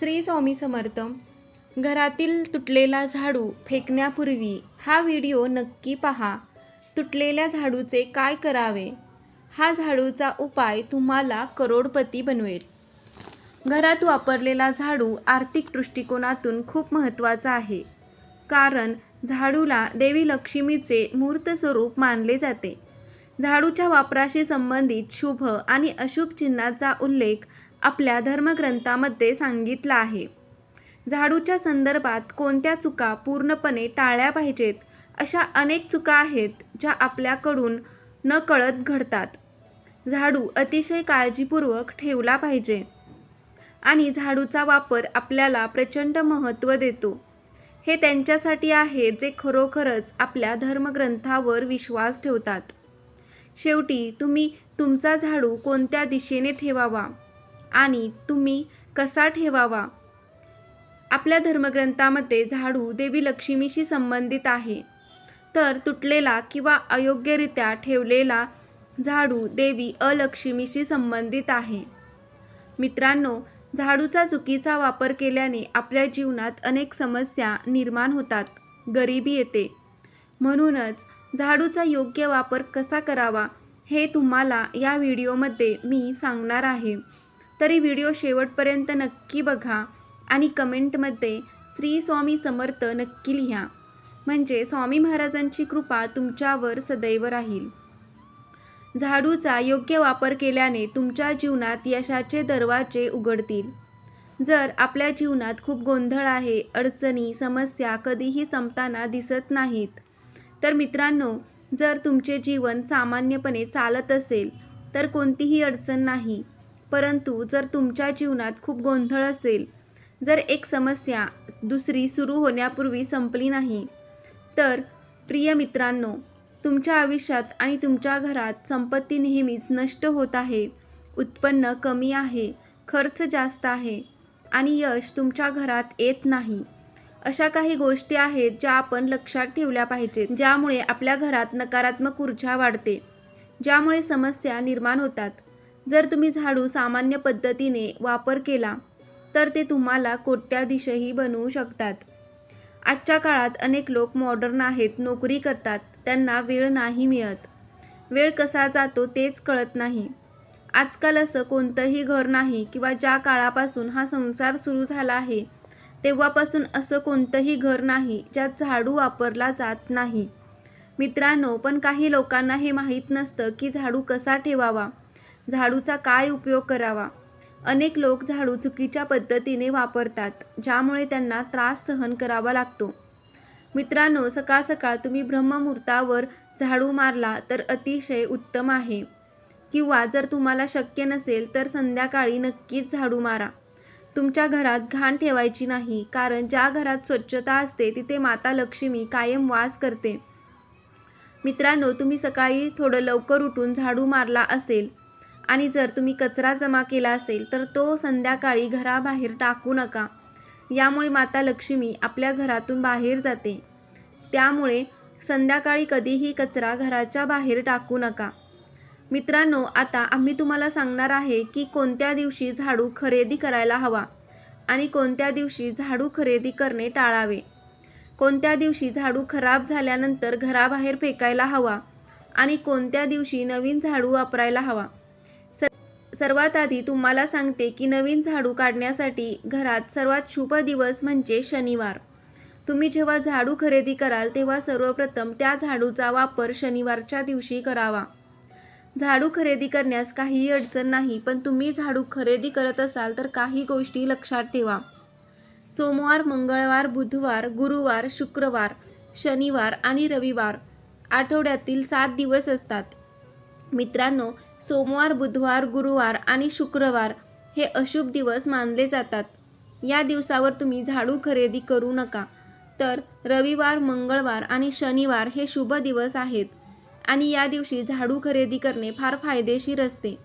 श्री स्वामी समर्थ. घरातील तुटलेला झाडू फेकण्यापूर्वी हा व्हिडिओ नक्की पहा. तुटलेल्या झाडूचे काय करावे? हा झाडूचा उपाय तुम्हाला करोडपती बनवेल. घरात वापरलेला झाडू आर्थिक दृष्टिकोनातून खूप महत्त्वाचा आहे. कारण झाडूला देवी लक्ष्मीचे मूर्त स्वरूप मानले जाते. झाडूच्या वापराशी संबंधित शुभ आणि अशुभ चिन्हाचा उल्लेख आपल्या धर्मग्रंथामध्ये सांगितलं आहे. झाडूच्या संदर्भात कोणत्या चुका पूर्णपणे टाळल्या पाहिजेत? अशा अनेक चुका आहेत ज्या आपल्याकडून न कळत घडतात. झाडू अतिशय काळजीपूर्वक ठेवला पाहिजे आणि झाडूचा वापर आपल्याला प्रचंड महत्त्व देतो. हे त्यांच्यासाठी आहे जे खरोखरच आपल्या धर्मग्रंथावर विश्वास ठेवतात. शेवटी तुम्ही तुमचा झाडू कोणत्या दिशेने ठेवावा? आणि तुम्ही कसा ठेवावा? आपल्या धर्मग्रंथामध्ये झाडू देवी लक्ष्मीशी संबंधित आहे. तर तुटलेला किंवा अयोग्यरित्या ठेवलेला झाडू देवी अलक्ष्मीशी संबंधित आहे. मित्रांनो झाडूचा चुकीचा वापर केल्याने आपल्या जीवनात अनेक समस्या निर्माण होतात. गरिबी येते. म्हणूनच झाडूचा योग्य वापर कसा करावा हे तुम्हाला या व्हिडिओमध्ये मी सांगणार आहे. तरी व्हिडिओ शेवटपर्यंत नक्की बघा आणि कमेंटमध्ये श्री स्वामी समर्थ नक्की लिहा. म्हणजे स्वामी महाराजांची कृपा तुमच्यावर सदैव राहील. झाडूचा योग्य वापर केल्याने तुमच्या जीवनात यशाचे दरवाजे उघडतील. जर आपल्या जीवनात खूप गोंधळ आहे अडचणी समस्या कधीही संपताना दिसत नाहीत तर मित्रांनो जर तुमचे जीवन सामान्यपणे चालत असेल तर कोणतीही अडचण नाही. परंतु जर तुमच्या जीवनात खूप गोंधळ असेल जर एक समस्या दुसरी सुरू होण्यापूर्वी संपली नाही तर प्रिय मित्रांनो तुमच्या आयुष्यात आणि तुमच्या घरात संपत्ती नेहमीच नष्ट होत आहे उत्पन्न कमी आहे खर्च जास्त आहे आणि यश तुमच्या घरात येत नाही. अशा काही गोष्टी आहेत ज्या आपण लक्षात ठेवल्या पाहिजेत ज्यामुळे आपल्या घरात नकारात्मक ऊर्जा वाढते ज्यामुळे समस्या निर्माण होतात. जर तुम्ही झाडू सामान्य पद्धतीने वापर केला तर ते तुम्हाला कोट्याधीशही बनवू शकतात. आजच्या काळात अनेक लोक मॉडर्न आहेत नोकरी करतात त्यांना वेळ नाही मिळत. वेळ कसा जातो तेच कळत नाही. आजकाल असं कोणतंही घर नाही किंवा ज्या काळापासून हा संसार सुरू झाला आहे तेव्हापासून असं कोणतंही घर नाही ज्यात झाडू वापरला जात नाही. मित्रांनो पण काही लोकांना हे माहीत नसतं की झाडू कसा ठेवावा. झाडूचा काय उपयोग करावा? अनेक लोक झाडू चुकीच्या पद्धतीने वापरतात ज्यामुळे त्यांना त्रास सहन करावा लागतो. मित्रांनो सकाळ सकाळ तुम्ही ब्रह्ममुहूर्तावर झाडू मारला तर अतिशय उत्तम आहे. किंवा जर तुम्हाला शक्य नसेल तर संध्याकाळी नक्कीच झाडू मारा. तुमच्या घरात घाण ठेवायची नाही कारण ज्या घरात स्वच्छता असते तिथे माता लक्ष्मी कायम वास करते. मित्रांनो तुम्ही सकाळी थोडं लवकर उठून झाडू मारला असेल आणि जर तुम्ही कचरा जमा केला असेल तर तो संध्याकाळी घराबाहेर टाकू नका. यामुळे माता लक्ष्मी आपल्या घरातून बाहेर जाते. त्यामुळे संध्याकाळी कधीही कचरा घराच्या बाहेर टाकू नका. मित्रांनो आता आम्ही तुम्हाला सांगणार आहे की कोणत्या दिवशी झाडू खरेदी करायला हवा आणि कोणत्या दिवशी झाडू खरेदी करणे टाळावे. कोणत्या दिवशी झाडू खराब झाल्यानंतर घराबाहेर फेकायला हवा आणि कोणत्या दिवशी नवीन झाडू वापरायला हवा. सर्वात आधी तुम्हाला सांगते की नवीन झाडू काढण्यासाठी घरात सर्वात शुभ दिवस म्हणजे शनिवार. तुम्ही जेव्हा झाडू खरेदी कराल तेव्हा सर्वप्रथम त्या झाडूचा वापर शनिवारच्या दिवशी करावा. झाडू खरेदी करण्यास काहीही अडचण नाही पण तुम्ही झाडू खरेदी करत असाल तर काही गोष्टी लक्षात ठेवा. सोमवार मंगळवार बुधवार गुरुवार शुक्रवार शनिवार आणि रविवार आठवड्यातील सात दिवस असतात. मित्रांनो सोमवार बुधवार गुरुवार आणि शुक्रवार हे अशुभ दिवस मानले जातात. या दिवसावर तुम्ही झाडू खरेदी करू नका. तर रविवार मंगळवार आणि शनिवार हे शुभ दिवस आहेत आणि या दिवशी झाडू खरेदी करणे फार फायदेशीर असते.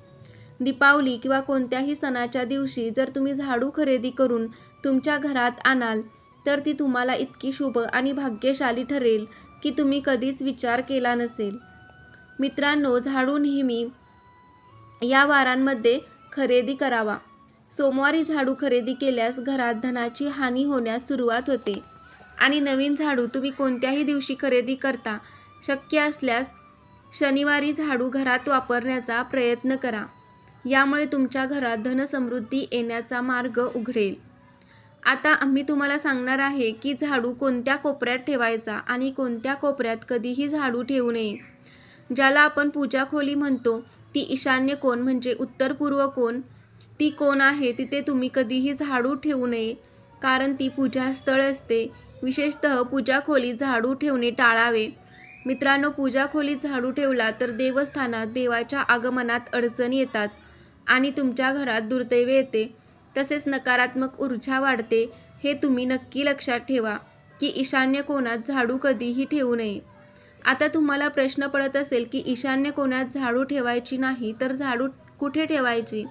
दीपावली किंवा कोणत्याही सणाच्या दिवशी जर तुम्ही झाडू खरेदी करून तुमच्या घरात आणाल तर ती तुम्हाला इतकी शुभ आणि भाग्यशाली ठरेल की तुम्ही कधीच विचार केला नसेल. मित्रांनो झाडू नेहमी या वारांमध्ये खरेदी करावा. सोमवारी झाडू खरेदी केल्यास घरात धनाची हानी होण्यास सुरुवात होते. आणि नवीन झाडू तुम्ही कोणत्याही दिवशी खरेदी करता शक्य असल्यास शनिवारी झाडू घरात वापरण्याचा प्रयत्न करा. यामुळे तुमच्या घरात धनसमृद्धी येण्याचा मार्ग उघडेल. आता आम्ही तुम्हाला सांगणार आहे की झाडू कोणत्या कोपऱ्यात ठेवायचा आणि कोणत्या कोपऱ्यात कधीही झाडू ठेवू नये. ज्याला आपण पूजा खोली म्हणतो ती ईशान्य कोण म्हणजे उत्तर पूर्व कोण? ती कोण आहे तिथे तुम्ही कधीही झाडू ठेवू नये कारण ती पूजास्थळ असते. विशेषतः पूजा खोलीत झाडू ठेवणे टाळावे. मित्रांनो पूजा खोलीत झाडू ठेवला तर देवस्थानात देवाच्या आगमनात अडचणी येतात आणि तुमच्या घरात दुर्दैव येते. तसेच नकारात्मक ऊर्जा वाढते हे तुम्ही नक्की लक्षात ठेवा की ईशान्य कोणात झाडू कधीही ठेवू नये. आता तुम्हाला प्रश्न पडत असेल की ईशान्य कोणात झाडू ठेवायची नाही तर झाडू कुठे ठेवायची?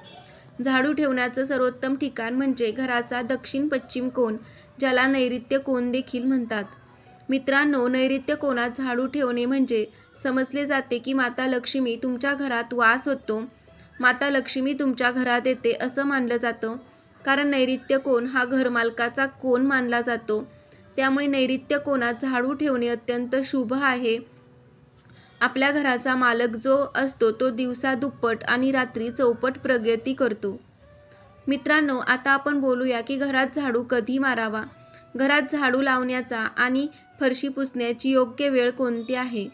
झाडू ठेवण्याचं सर्वोत्तम ठिकाण म्हणजे घराचा दक्षिण पश्चिम कोण ज्याला नैऋत्य कोण देखील म्हणतात. मित्रांनो नैऋत्य कोणात झाडू ठेवणे म्हणजे समजले जाते की माता लक्ष्मी तुमच्या घरात वास होतो. माता लक्ष्मी तुमच्या घरात येते असं मानलं जातं. कारण नैऋत्य कोण हा घरमालकाचा कोण मानला जातो. त्यामुळे नैऋत्य कोणात झाडू ठेवणे अत्यंत शुभ आहे. आपल्या घराचा मालक जो असतो तो दिवसा दुप्पट आणि रात्री चौपट प्रगती करतो. मित्रांनो आता आपण बोलूया की घरात झाडू कधी मारावा? घरात झाडू लावण्याचा आणि फरशी पुसण्याची योग्य वेळ कोणती आहे?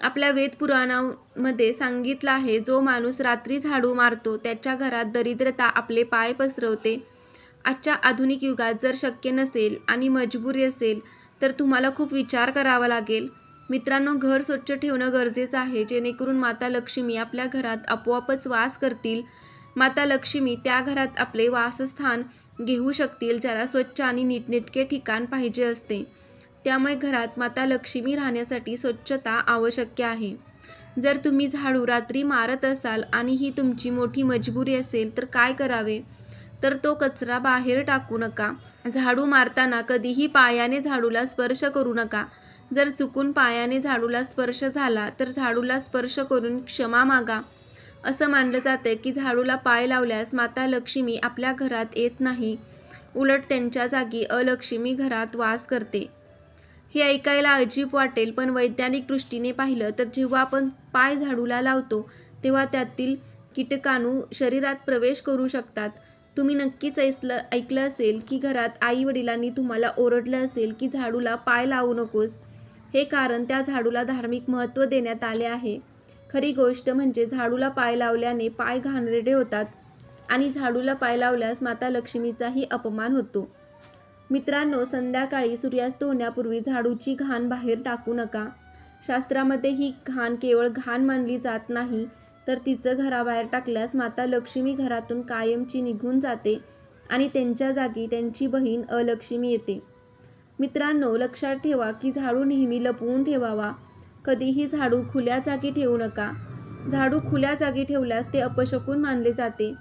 आपल्या वेदपुराणामध्ये सांगितलं आहे जो माणूस रात्री झाडू मारतो त्याच्या घरात दरिद्रता आपले पाय पसरवते. आजच्या आधुनिक युगात जर शक्य नसेल आणि मजबुरी असेल तर तुम्हाला खूप विचार करावा लागेल. मित्रांनो घर स्वच्छ ठेवणं गरजेचं आहे. जेणेकरून माता लक्ष्मी आपल्या घरात आपोआपच वास करतील. माता लक्ष्मी त्या घरात आपले वासस्थान घेऊ शकतील ज्याला स्वच्छ आणि नीटनेटके ठिकाण पाहिजे असते. त्यामुळे घरात माता लक्ष्मी राहण्यासाठी स्वच्छता आवश्यक आहे. जर तुम्ही झाडू रात्री मारत असाल आणि ही तुमची मोठी मजबुरी असेल तर काय करावे? तर तो कचरा बाहेर टाकू नका. झाडू मारताना कधीही पायाने झाडूला स्पर्श करू नका. जर चुकून पायाने झाडूला स्पर्श झाला तर झाडूला स्पर्श करून क्षमा मागा. असं मानलं जातं की झाडूला पाय लावल्यास माता लक्ष्मी आपल्या घरात येत नाही. उलट त्यांच्या जागी अलक्ष्मी घरात वास करते. हे ऐकायला अजीब वाटेल पण वैज्ञानिक दृष्टीने पाहिलं तर जेव्हा आपण पाय झाडूला लावतो तेव्हा त्यातील कीटकाणू शरीरात प्रवेश करू शकतात. तुम्ही नक्कीच ऐसलं ऐकलं असेल की घरात आई वडिलांनी तुम्हाला ओरडलं असेल की झाडूला पाय लावू नकोस. हे कारण त्या झाडूला धार्मिक महत्त्व देण्यात आले आहे. खरी गोष्ट म्हणजे झाडूला पाय लावल्याने पाय घाणेरडे होतात आणि झाडूला पाय लावल्यास माता लक्ष्मीचाही अपमान होतो. मित्रांनो संध्याकाळी सूर्यास्त होण्यापूर्वी झाडूची घाण बाहेर टाकू नका. शास्त्रामध्ये ही घाण केवळ घाण मानली जात नाही तर तिचं घराबाहेर टाकल्यास माता लक्ष्मी घरातून कायमची निघून जाते आणि त्यांच्या जागी त्यांची बहीण अलक्ष्मी येते. मित्रांनो लक्षात ठेवा की झाडू नेहमी लपवून ठेवावा. कधीही झाडू खुल्या जागी ठेवू नका. झाडू खुल्या जागी ठेवल्यास ते अपशकून मानले जाते.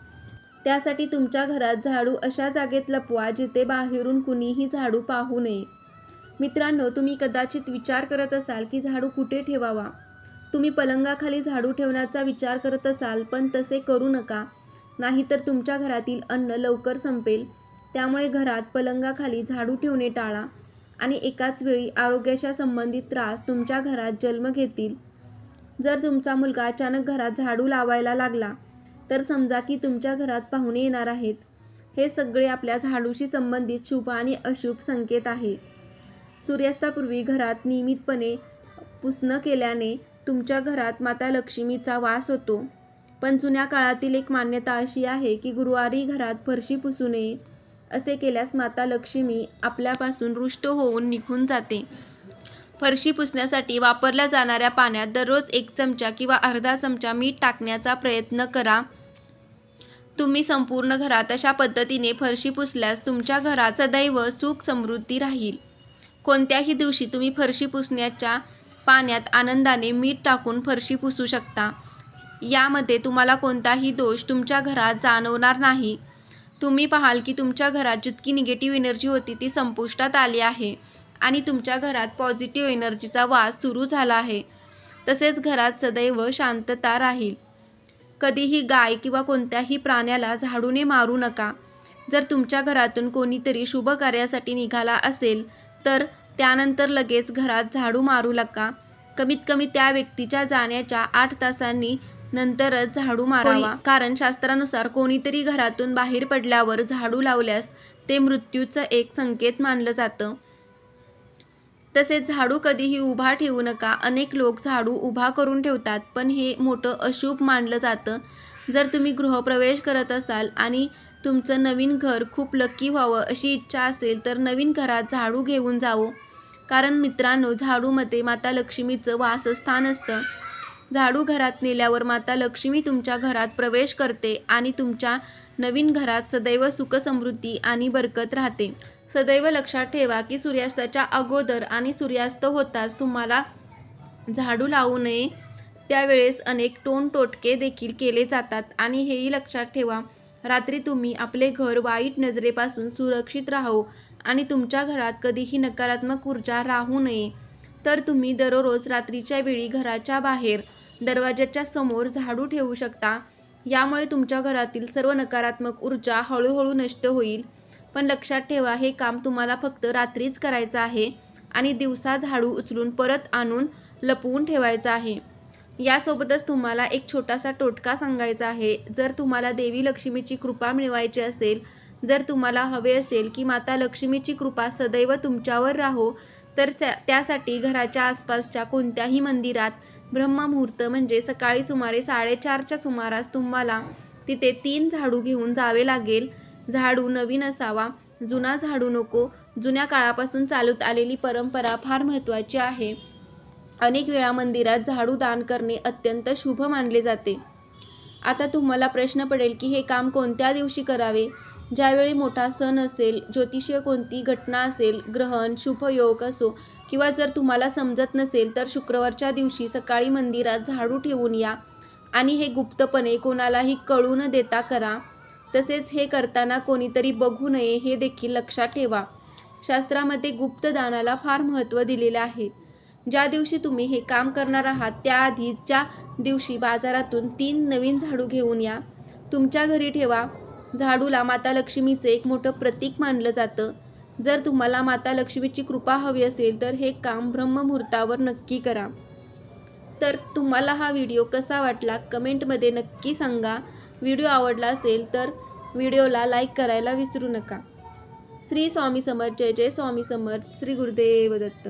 त्यासाठी तुमच्या घरात झाडू अशा जागेत लपवा जिथे बाहेरून कुणीही झाडू पाहू नये. मित्रांनो तुम्ही कदाचित विचार करत असाल की झाडू कुठे ठेवावा? तुम्ही पलंगाखाली झाडू ठेवण्याचा विचार करत असाल पण तसे करू नका. नाहीतर तुमच्या घरातील अन्न लवकर संपेल. त्यामुळे घरात पलंगाखाली झाडू ठेवणे टाळा आणि एकाच वेळी आरोग्याशा संबंधित त्रास तुमच्या घरात जन्म घेतील. जर तुमचा मुलगा अचानक घरात झाडू लावायला लागला तर समजा की तुमच्या घरात पाहुणे येणार आहेत. हे सगळे आपल्या झाडूशी संबंधित शुभ आणि अशुभ संकेत आहे. सूर्यास्तापूर्वी घरात नियमितपणे पुसणं केल्याने तुमच्या घरात माता लक्ष्मीचा वास होतो. पण जुन्या काळातील एक मान्यता अशी आहे की गुरुवारी घरात फरशी पुसू नये असे केल्यास माता लक्ष्मी आपल्यापासून रुष्ट होऊन निघून जाते. फरशी पुसण्यासाठी वापरल्या जाणाऱ्या पाण्यात दररोज एक चमचा किंवा अर्धा चमचा मीठ टाकण्याचा प्रयत्न करा. तुम्ही संपूर्ण घरात अशा पद्धतीने फरशी पुसल्यास तुमच्या घरात सदैव सुख समृद्धी राहील. कोणत्याही दिवशी तुम्ही फरशी पुसण्याच्या पाण्यात आनंदाने मीठ टाकून फरशी पुसू शकता. यामध्ये तुम्हाला कोणताही दोष तुमच्या घरात जाणवणार नाही. तुम्ही पाहाल की तुमच्या घरात जितकी निगेटिव्ह एनर्जी होती ती संपुष्टात आली आहे आणि तुमच्या घरात पॉझिटिव्ह एनर्जीचा वास सुरू झाला आहे. तसेच घरात सदैव शांतता राहील. कधीही गाय किंवा कोणत्याही प्राण्याला झाडूने मारू नका. जर तुमच्या घरातून कोणीतरी शुभ कार्यासाठी निघाला असेल तर त्यानंतर लगेच घरात झाडू मारू नका. कमीत कमी त्या व्यक्तीच्या जाण्याच्या आठ तासांनी नंतरच झाडू मारावा. कारण शास्त्रानुसार कोणीतरी घरातून बाहेर पडल्यावर झाडू लावल्यास ते मृत्यूचं एक संकेत मानलं जातं. तसेच झाडू कधीही उभा ठेवू नका. अनेक लोक झाडू उभा करून ठेवतात पण हे मोठं अशुभ मानलं जातं. जर तुम्ही गृहप्रवेश करत असाल आणि तुमचं नवीन घर खूप लक्की व्हावं अशी इच्छा असेल तर नवीन घरात झाडू घेऊन जावं. कारण मित्रांनो झाडूमध्ये माता लक्ष्मीचं वासस्थान असतं. झाडू घरात नेल्यावर माता लक्ष्मी तुमच्या घरात प्रवेश करते आणि तुमच्या नवीन घरात सदैव सुखसमृद्धी आणि बरकत राहते. सदैव लक्षात ठेवा की सूर्यास्ताच्या अगोदर आणि सूर्यास्त होताच तुम्हाला झाडू लावू नये. त्यावेळेस अनेक टोन टोटके देखील केले जातात आणि हेही लक्षात ठेवा. रात्री तुम्ही आपले घर वाईट नजरेपासून सुरक्षित राहो आणि तुमच्या घरात कधीही नकारात्मक ऊर्जा राहू नये. तर तुम्ही दररोज रात्रीच्या वेळी घराच्या बाहेर दरवाजाच्या समोर झाडू ठेवू शकता. यामुळे तुमच्या घरातील सर्व नकारात्मक ऊर्जा हळूहळू नष्ट होईल. पण लक्षात ठेवा हे काम तुम्हाला फक्त रात्रीच करायचं आहे आणि दिवसा झाडू उचलून परत आणून लपवून ठेवायचं आहे. यासोबतच तुम्हाला एक छोटासा टोटका सांगायचा आहे. जर तुम्हाला देवी लक्ष्मीची कृपा मिळवायची असेल जर तुम्हाला हवे असेल की माता लक्ष्मीची कृपा सदैव तुमच्यावर राहो तर त्यासाठी घराच्या आसपासच्या कोणत्याही मंदिरात ब्रह्ममुहूर्त म्हणजे सकाळी सुमारे साडेचारच्या सुमारास तुम्हाला तिथे तीन झाडू घेऊन जावे लागेल. झाडू नवीन असावा जुना झाडू नको जुन्या काळापासून चालत आलेली परंपरा फार महत्त्वाची आहे. अनेक वेळा मंदिरात झाडू दान करणे अत्यंत शुभ मानले जाते. आता तुम्हाला प्रश्न पडेल की हे काम कोणत्या दिवशी करावे? ज्यावेळी मोठा सण असेल ज्योतिषीय कोणती घटना असेल ग्रहण शुभयोग असो किंवा जर तुम्हाला समजत नसेल तर शुक्रवारच्या दिवशी सकाळी मंदिरात झाडू ठेवून या. आणि हे गुप्तपणे कोणालाही कळू न देता करा. तसेच हे करताना कोणीतरी बघू नये हे देखील लक्षात ठेवा. शास्त्रामध्ये गुप्तदानाला फार महत्त्व दिलेले आहे. ज्या दिवशी तुम्ही हे काम करणार आहात त्याआधीच्या दिवशी बाजारातून तीन नवीन झाडू घेऊन या. तुमच्या घरी ठेवा. झाडूला माता लक्ष्मीचे एक मोठं प्रतीक मानलं जातं. जर तुम्हाला माता लक्ष्मीची कृपा हवी असेल तर हे काम ब्रह्ममुहूर्तावर नक्की करा. तर तुम्हाला हा व्हिडिओ कसा वाटला कमेंटमध्ये नक्की सांगा. व्हिडिओ आवडला असेल तर व्हिडिओला लाईक करायला विसरू नका. श्री स्वामी समर्थ जय जय स्वामी समर्थ श्री गुरुदेव दत्त.